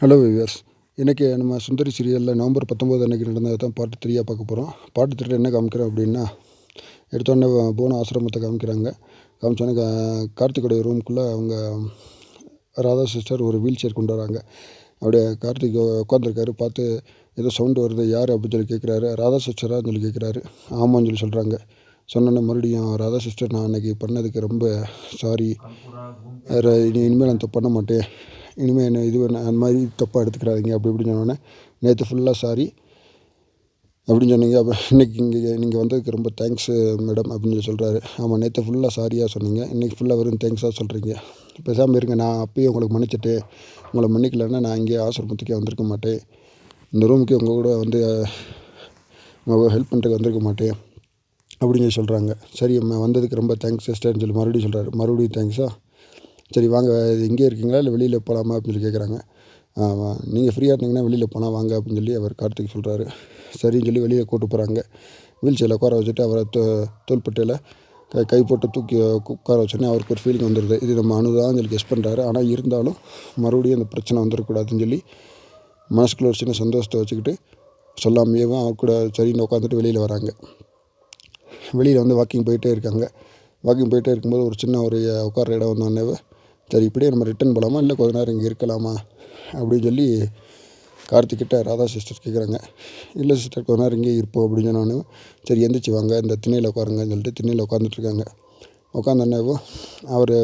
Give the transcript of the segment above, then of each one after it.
Hello viewers இன்றைக்கி நம்ம சுந்தரி சீரியலில் நவம்பர் பத்தொம்போது அன்றைக்கி நடந்தது தான் பாட்டு த்ரீயாக பார்க்க போகிறோம் பாட்டு த்ரீ என்ன காமிக்கிறோம் அப்படின்னா எடுத்தோடனே போன ஆசிரமத்தை காமிக்கிறாங்க. காமிச்சோன்னே கார்த்திகோடைய ரூம்குள்ளே அவங்க ராதா சிஸ்டர் ஒரு வீல் சேர் கொண்டு வராங்க. அப்படியே கார்த்திக் உட்காந்துருக்காரு பார்த்து ஏதோ சவுண்டு வருது யார் அப்படின்னு சொல்லி கேட்குறாரு ராதா சிஸ்டரான்னு சொல்லி கேட்குறாரு ஆமான்னு சொல்லி சொல்கிறாங்க சொன்னோன்னே மறுபடியும் ராதா சிஸ்டர் நான் அன்றைக்கி பண்ணதுக்கு ரொம்ப சாரி வேறு இனி இனிமேல் நான் பண்ண மாட்டேன். இனிமேல் என்ன இது அந்த மாதிரி தப்பாக எடுத்துக்கிறாதீங்க. அப்படி இப்படின்னு சொன்னோடனே நேற்று ஃபுல்லாக சாரி அப்படின்னு சொன்னீங்க. அப்போ இன்றைக்கி இங்கே நீங்கள் வந்ததுக்கு ரொம்ப தேங்க்ஸு மேடம் அப்படின்னு சொல்லி சொல்கிறாரு ஆமாம் நேற்று ஃபுல்லாக சாரியாக சொன்னீங்க. இன்றைக்கி ஃபுல்லாக வெறும் தேங்க்ஸாக சொல்கிறீங்க பேசாமல் இருங்க. நான் அப்பயே உங்களுக்கு மன்னிச்சிட்டு உங்களை மன்னிக்கலைன்னா நான் இங்கேயே ஆசிரமத்துக்கே வந்திருக்க மாட்டேன். இந்த ரூமுக்கு உங்கள் கூட வந்து உங்கள் ஹெல்ப் பண்ணுறதுக்கு வந்திருக்க மாட்டேன். அப்படின்னு சொல்லி சொல்கிறாங்க சரி அம்மா வந்ததுக்கு ரொம்ப தேங்க்ஸ் சிஸ்டர்னு சொல்லி மறுபடியும் சொல்கிறாரு மறுபடியும் தேங்க்ஸா சரி வாங்க இங்கே இருக்கீங்களா? இல்லை வெளியில் போகலாமா அப்படின்னு சொல்லி கேட்குறாங்க நீங்கள் ஃப்ரீயாக இருந்தீங்கன்னா வெளியில் போனால் வாங்க அப்படின்னு சொல்லி அவர் கார்த்திக் சொல்கிறாரு சரின்னு சொல்லி வெளியில் கூட்டு போகிறாங்க வீல் சேரில் உட்கார வச்சுட்டு அவரை தோ தோள்பட்டையில் கை கை போட்டு தூக்கி உட்கார வச்சோன்னே அவருக்கு ஒரு ஃபீலிங் வந்துடுது இது நம்ம அனுதான்னு சொல்லி கெஸ் பண்ணுறாரு ஆனால் இருந்தாலும் மறுபடியும் அந்த பிரச்சனை வந்துடக்கூடாதுன்னு சொல்லி மனசுக்குள்ள ஒரு சின்ன சந்தோஷத்தை வச்சுக்கிட்டு சொல்லாமையேவும் அவர் கூட சரின்னு உட்காந்துட்டு வெளியில் வராங்க. வெளியில் வந்து வாக்கிங் போயிட்டே இருக்காங்க. வாக்கிங் போயிட்டே இருக்கும்போது ஒரு சின்ன ஒரு உட்கார இடம் வந்தோடனே சரி இப்படியே நம்ம ரிட்டன் போகலாமா இல்லை கொஞ்ச நேரம் இங்கே இருக்கலாமா? அப்படின்னு சொல்லி கார்த்திக்கிட்ட ராதா சிஸ்டர் கேட்குறாங்க இல்லை சிஸ்டர் கொஞ்ச நேரம் இங்கே இருப்போம் அப்படின்னு சொன்னோன்னே சரி எந்திரிச்சு வாங்க. இந்த திண்ணையில் உட்காருங்கன்னு சொல்லிட்டு திண்ணையில் உட்காந்துட்ருக்காங்க உட்காந்தோடனேவோ அவர்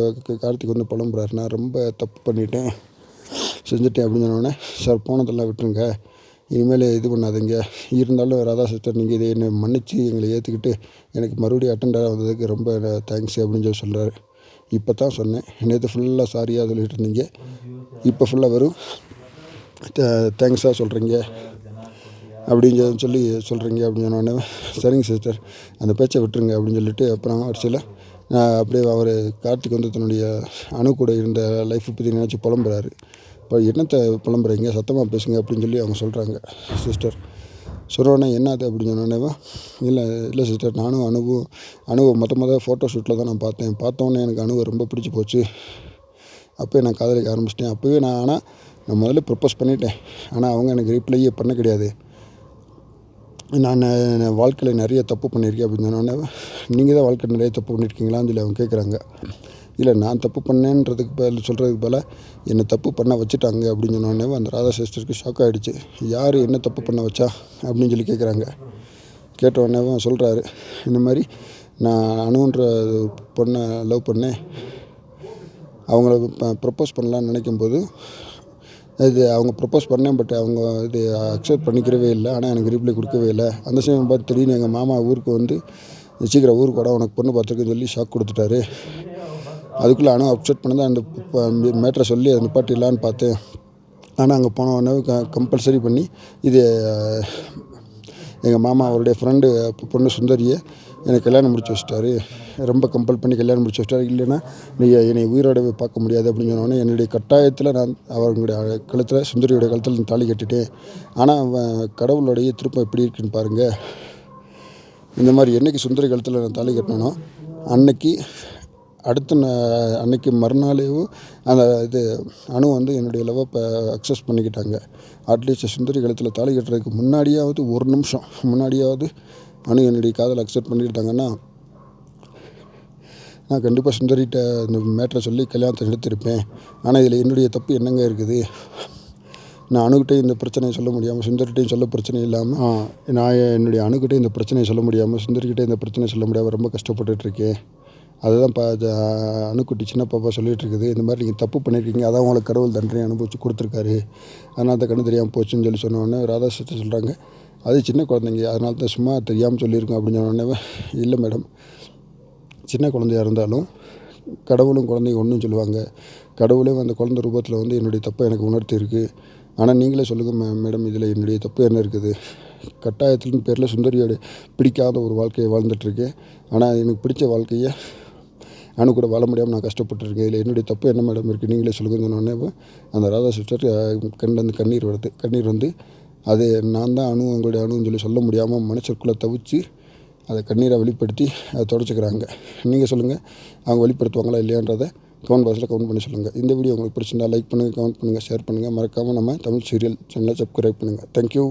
கார்த்திக் வந்து புலம்புறாரு. நான் ரொம்ப தப்பு பண்ணிட்டேன் செஞ்சுட்டேன் அப்படின்னு சொன்னோடனே சார் போனதெல்லாம் விட்டுருங்க. இனிமேல் இது பண்ணாதீங்க. இருந்தாலும் ராதா சிஸ்டர் நீங்கள் இதை என்னை மன்னித்து எங்களை ஏற்றுக்கிட்டு எனக்கு மறுபடியும் அட்டெண்டாக வந்ததுக்கு ரொம்ப தேங்க்ஸ் அப்படின்னு சொல்லி சொல்கிறாரு இப்போ தான் சொன்னேன் நேற்று ஃபுல்லாக சாரியாக சொல்லிட்டு இருந்தீங்க. இப்போ ஃபுல்லாக வெறும் தேங்க்ஸாக சொல்கிறீங்க அப்படின்னு சொல்லி சொல்கிறீங்க அப்படின்னு சொன்னோடனே சரிங்க சிஸ்டர் அந்த பேச்சை விட்டுருங்க அப்படின்னு சொல்லிட்டு அப்புறம் வரிசையில் அப்படியே அவர் கார்த்திக் வந்து தன்னுடைய அணு கூட இருந்த லைஃப்பை பற்றி நினச்சி புலம்புறாரு. இப்போ என்னத்தை புலம்புறீங்க? சத்தமாக பேசுங்க அப்படின்னு சொல்லி அவங்க சொல்கிறாங்க சிஸ்டர் சொன்னோடனே என்னது? அப்படின்னு சொன்னோடனே இல்லை இல்லை சிஸ்டர் நானும் அணுவும் அணுவை மொத்த மொதல் ஃபோட்டோ ஷூட்டில் தான் நான் பார்த்தேன். பார்த்தோன்னே எனக்கு அணுவை ரொம்ப பிடிச்சி போச்சு. அப்போயே நான் காதலிக்க ஆரம்பிச்சிட்டேன். அப்போவே நான் ஆனால் நான் முதல்ல ப்ரப்போஸ் பண்ணிட்டேன். ஆனால் அவங்க எனக்கு ரிப்ளையே பண்ண கிடையாது. நான் வாழ்க்கையில் நிறைய தப்பு பண்ணியிருக்கேன் அப்படின்னு சொன்னோன்னே நீங்கள் தான் வாழ்க்கையில் நிறைய தப்பு பண்ணியிருக்கீங்களான்னு சொல்லி அவங்க கேட்குறாங்க. இல்லை நான் தப்பு பண்ணேன்றதுக்கு பதில் சொல்கிறதுக்கு பதில் என்னை தப்பு பண்ண வச்சுட்டாங்க அப்படின்னு சொன்னோடனே அந்த ராதா சிஸ்டருக்கு ஷாக் ஆகிடுச்சு யார் என்ன தப்பு பண்ண வச்சா? அப்படின்னு சொல்லி கேட்குறாங்க கேட்ட உடனே சொல்கிறாரு இந்த மாதிரி நான் அணுன்ற பொண்ணை லவ் பண்ணேன். அவங்கள ப்ரப்போஸ் பண்ணலான்னு நினைக்கும்போது இது அவங்க ப்ரப்போஸ் பண்ணேன் பட் அவங்க இது அக்செப்ட் பண்ணிக்கிறவே இல்லை. ஆனால் எனக்கு ரிப்ளை கொடுக்கவே இல்லை. அந்த சமயம் பார்த்து திடீர்னு எங்கள் மாமா ஊருக்கு வந்து சீக்கிரம் ஊருக்கு கூட உனக்கு பொண்ணு பார்த்துருக்குன்னு சொல்லி ஷாக் கொடுத்துட்டாரு. அதுக்குள்ளே அணு அப்செட் பண்ணதான் அந்த மேட்டரை சொல்லி அதை நிப்பாட்டிடலான்னு பார்த்தேன். ஆனால் அங்கே போன உடனே க கம்பல்சரி பண்ணி இது எங்கள் மாமா அவருடைய ஃப்ரெண்டு பொண்ணு சுந்தரியை எனக்கு கல்யாணம் முடிச்சு வச்சிட்டாரு. ரொம்ப கம்பல் பண்ணி கல்யாணம் முடிச்சு வச்சிட்டாரு. இல்லைன்னா நீ என்னை உயிரோடவே பார்க்க முடியாது அப்படின்னு சொன்னோடனே என்னுடைய கட்டாயத்தில் நான் அவர்களுடைய கழுத்தில் சுந்தரியோடைய கழுத்தில் நான் தாலி கட்டிட்டேன். ஆனால் கடவுளுடைய திருப்பம் எப்படி இருக்குன்னு பாருங்கள் இந்த மாதிரி என்றைக்கு சுந்தரி கழுத்தில் நான் தாலி கட்டினனோ அன்னைக்கு அடுத்த அன்னைக்கு மறுநாளேவும் அந்த இது அணு வந்து என்னுடைய லவ்வை இப்போ அக்சஸ் பண்ணிக்கிட்டாங்க. அட்லீஸ்ட் சுந்தரி கழுத்தில் தாலி கட்டுறதுக்கு முன்னாடியாவது ஒரு நிமிஷம். முன்னாடியாவது அணு என்னுடைய காதலை அக்செப்ட் பண்ணிக்கிட்டாங்கன்னா நான் கண்டிப்பாக சுந்தரிகிட்ட இந்த மேட்டரை சொல்லி கல்யாணத்தை எடுத்திருப்பேன் ஆனால் இதில் என்னுடைய தப்பு என்னங்க இருக்குது? நான் அணுகிட்டே இந்த பிரச்சனையை சொல்ல முடியாமல் சுந்தர்கிட்டையும் சொல்ல பிரச்சனை இல்லாமல் நான் என்னுடைய அணுகிட்டே இந்த பிரச்சனையை சொல்ல முடியாமல் சுந்தர்கிட்டே இந்த பிரச்சனையை சொல்ல முடியாமல் ரொம்ப கஷ்டப்பட்டுட்ருக்கேன் அதுதான் பா அணுக்குட்டி சின்ன பாப்பா சொல்லிகிட்ருக்குது இந்த மாதிரி நீங்கள் தப்பு பண்ணியிருக்கீங்க அதான் உங்களுக்கு கடவுள் தண்டனை அனுபவிச்சு கொடுத்துருக்காரு. அதனால் அந்த கண்ணு தெரியாமல் போச்சுன்னு சொல்லி சொன்னோடனே ராதா சிஸ்டர் சொல்கிறாங்க அது சின்ன குழந்தைங்க. அதனால தான் சும்மா தெரியாமல் சொல்லியிருக்கோம் அப்படின்னு சொன்னோடனே இல்லை மேடம். சின்ன குழந்தையா இருந்தாலும் கடவுளும் குழந்தைங்க ஒன்றும் சொல்லுவாங்க. கடவுளே அந்த குழந்த ரூபத்தில் வந்து என்னுடைய தப்பை எனக்கு உணர்த்தி இருக்குது ஆனால் நீங்களே சொல்லுங்கள் மே மேடம் இதில் என்னுடைய தப்பு என்ன இருக்குது? கட்டாயத்தின் பேரில் சுந்தரியோட பிடிக்காத ஒரு வாழ்க்கையை வாழ்ந்துட்டுருக்கேன் ஆனால் எனக்கு பிடிச்ச வாழ்க்கையை அணு கூட வாழ முடியாமல் நான் கஷ்டப்பட்டுருக்கேன். இதில் என்னுடைய தப்பு என்ன மேடம் இருக்குது நீங்களே சொல்லுங்கன்னு அந்த ராதா சிஸ்டர் கண்ணிலேருந்து கண்ணீர் வருது. கண்ணீர் வந்து அது நான் தான் அணு உங்களுடைய அணுன்னு சொல்லி சொல்ல முடியாமல் மனுஷருக்குள்ளே தவிச்சு அதை கண்ணீரை வெளிப்படுத்தி அதை தொடச்சிக்கிறாங்க. நீங்கள் சொல்லுங்கள் அவங்க வெளிப்படுத்துவாங்களா இல்லையான்றதை கமெண்ட் பாக்ஸில் கமெண்ட் பண்ணி சொல்லுங்கள் இந்த வீடியோ உங்களுக்கு பிடிச்சிருந்தா லைக் பண்ணுங்கள் கமெண்ட் பண்ணுங்கள் ஷேர் பண்ணுங்கள் மறக்காமல் நம்ம தமிழ் சீரியல் சேனலை சப்ஸ்கிரைப் பண்ணுங்கள் தேங்க்யூ